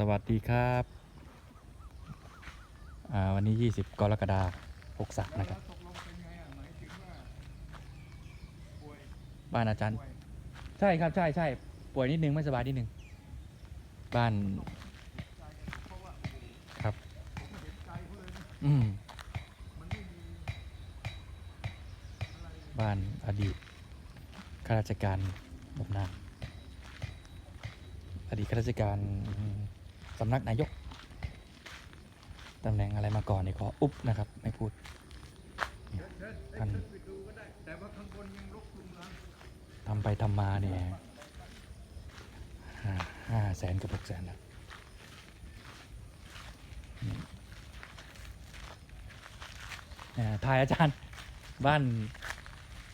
สวัสดีครับวันนี้ 20 กรกฎาคม63 นะครับ บ้านอาจารย์ ใช่ครับ ใช่ใช่ป่วยนิดนึง ไม่สบายนิดนึง บ้าน ครับ อืมบ้านอดีตข้าราชการบำนาญอดีตข้าราชการ สำนักนายกตำแหน่งอะไรมาก่อนนี่ขออุ๊บนะครับ ไม่พูดท่านทำไปทำมาเนี่ยห้าแสนกับหกแสนนี่อ่าทายอาจารย์บ้าน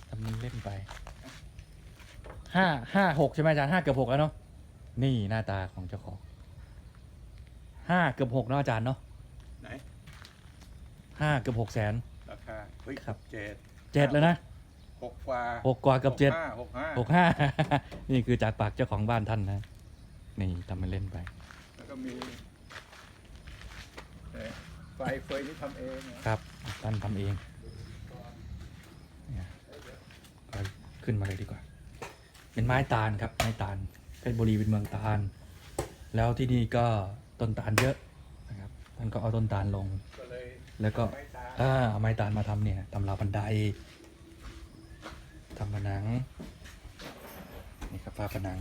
ทำนี้เล่นไปห้าห้าหกใช่ไหมอาจารย์ห้าเกือบหกแล้วเนาะนี่หน้าตาของเจ้าของ ห้าเกือบหกเนาะอาจารย์เนาะไหนห้าเกือบหกแสน ราคาเฮ้ยครับ เจ็ดเจ็ดแล้วนะหกกว่าหกกว่าเกับเจ็ดห้าหกห้าหกห้า นี่คือจากปากเจ้าของบ้านท่านนะ นี่ทำมาเล่นไป แล้วก็มีเอ่อไฟเฟยที่ทำเองนะครับท่านทำเองเนี่ยเอาขึ้นมาเลยดีกว่า เป็นไม้ตาลครับ ไม้ตาลเพชรบุรีเป็นเมืองตาล แล้วที่นี่ก็ ต้นตาลเยอะนะครับท่านก็เอาต้นตาลลงก็เลยแล้วก็ไม่ตามอ่าเอาไม้ตาลมาทำเนี่ยทำราวบันไดทำผนังนี่ครับฝ้าผนัง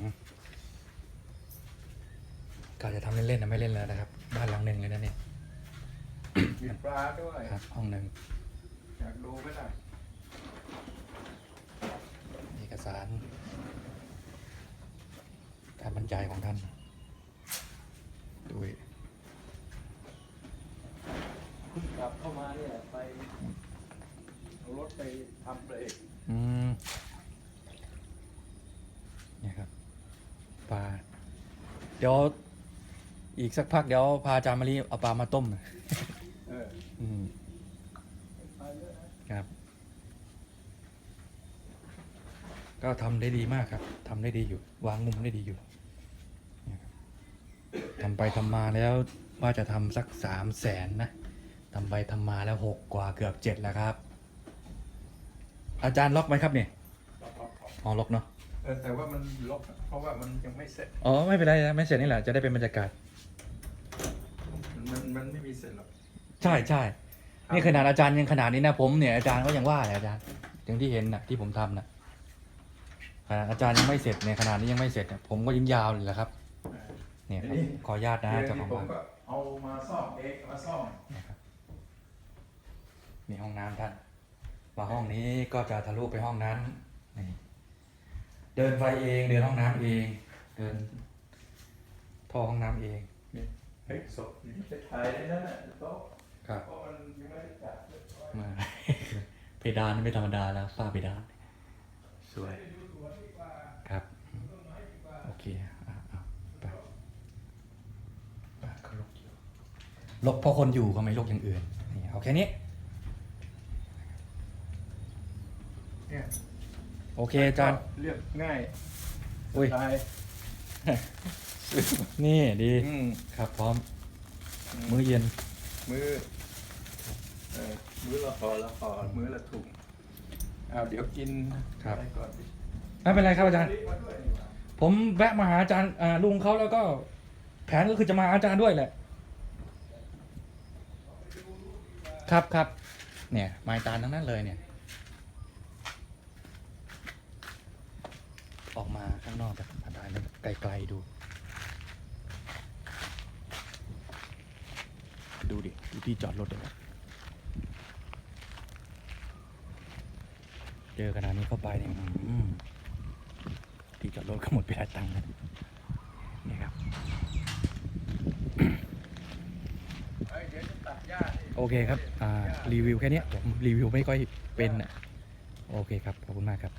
ก็จะทำเล่นๆนะไม่เล่นแล้วนะครับ บ้านหลังหนึ่งเลยนะเนี่ยมีปลาด้วยครับห้องหนึ่งอยากดูไหมล่ะเอกสาร การบรรยายของท่านด้วย เพิ่งกลับเข้ามาเนี่ยไปเอารถไปทำเบรกอืมเนี่ยครับปลาเดี๋ยวอีกสักพักเดี๋ยวพาอาจารย์มารีเอาปลามาต้ม เอออืม ไปเยอะนะครับ ก็ทำได้ดีมากครับทำได้ดีอยู่ วางมุมได้ดีอยู่เนี่ยครับทำไปทำมาแล้วว่าจะทำสักสามแสนนะ ทำไปทำมาแล้วหกกว่าเกือบเจ็ดแล้วครับ อาจารย์ล็อกไหมครับเนี่ยอ๋อล็อกเนาะเออแต่ว่ามันลบอะเพราะว่ามันยังไม่เสร็จ อ๋อไม่เป็นไรนะไม่เสร็จนี่แหละจะได้เป็นบรรยากาศ มันมันไม่มีเสร็จหรอก ใช่ใช่ นี่ขนาดอาจารย์ยังขนาดนี้นะผมเนี่ยอาจารย์ก็ยังว่าเลยอาจารย์อย่างที่เห็นนะที่ผมทำนะขนาดอาจารย์ยังไม่เสร็จเนี่ยขนาดนี้ยังไม่เสร็จเนี่ยผมก็ยิ่งยาวเลยแหละครับเออเนี่ยครับขออนุญาตนะเดี๋ยวเจ้าขนี้องผมบ้านก็เอามาซ่อมเองมาซ่อม นะครับนี่ห้องน้ำท่าน มาห้องนี้ก็จะทะลุไปห้องนั้นนี่เดินไฟเอง เดินห้องน้ำเอง เดินท่อห้องน้ำเอง เฮ้ยศพนี่จะถ่ายได้นั่นแหละโต๊ะครับ เพราะมันยังไม่ได้จัดเรียบร้อยมา เพดานไม่ธรรมดาแล้วฝ้าเพดาน สวย ครับ โอเคอะเอาไปอะเขาลกอยู่ลกเพราะคนอยู่เขาไม่ลกอย่างอื่นนี่เอาแค่นี้ เนี่ย โอเคอาจารย์เรียบง่ายอุ้ยสไตล์นี่ดีอืมครับพร้อม มื้อเย็น มือเออมือละห่อละห่อมือละถุงเอาเดี๋ยวกินครับ อะไรก่อนดิไม่เป็นไรครับอาจารย์ รีบมาด้วยนี่หว่าผมแวะมาหาอาจารย์อ่าลุงเขาแล้วก็ แผนก็คือจะมาหาอาจารย์ด้วยแหละ ครับครับเนี่ยไม้ตาลทั้งนั้นเลยเนี่ย ออกมา ข้างนอกแบบมาถ่ายแบบไกลๆดู ดูดิดูที่จอดรถเลยเจอขนาดนี้เข้าไปเนี่ยที่จอดรถก็หมดไปหลายตังค์แล้วนี่ครับโอเคครับ อ่า รีวิวแค่นี้ผมรีวิวไม่ค่อยเป็นอะ โอเคครับ ขอบคุณมากครับ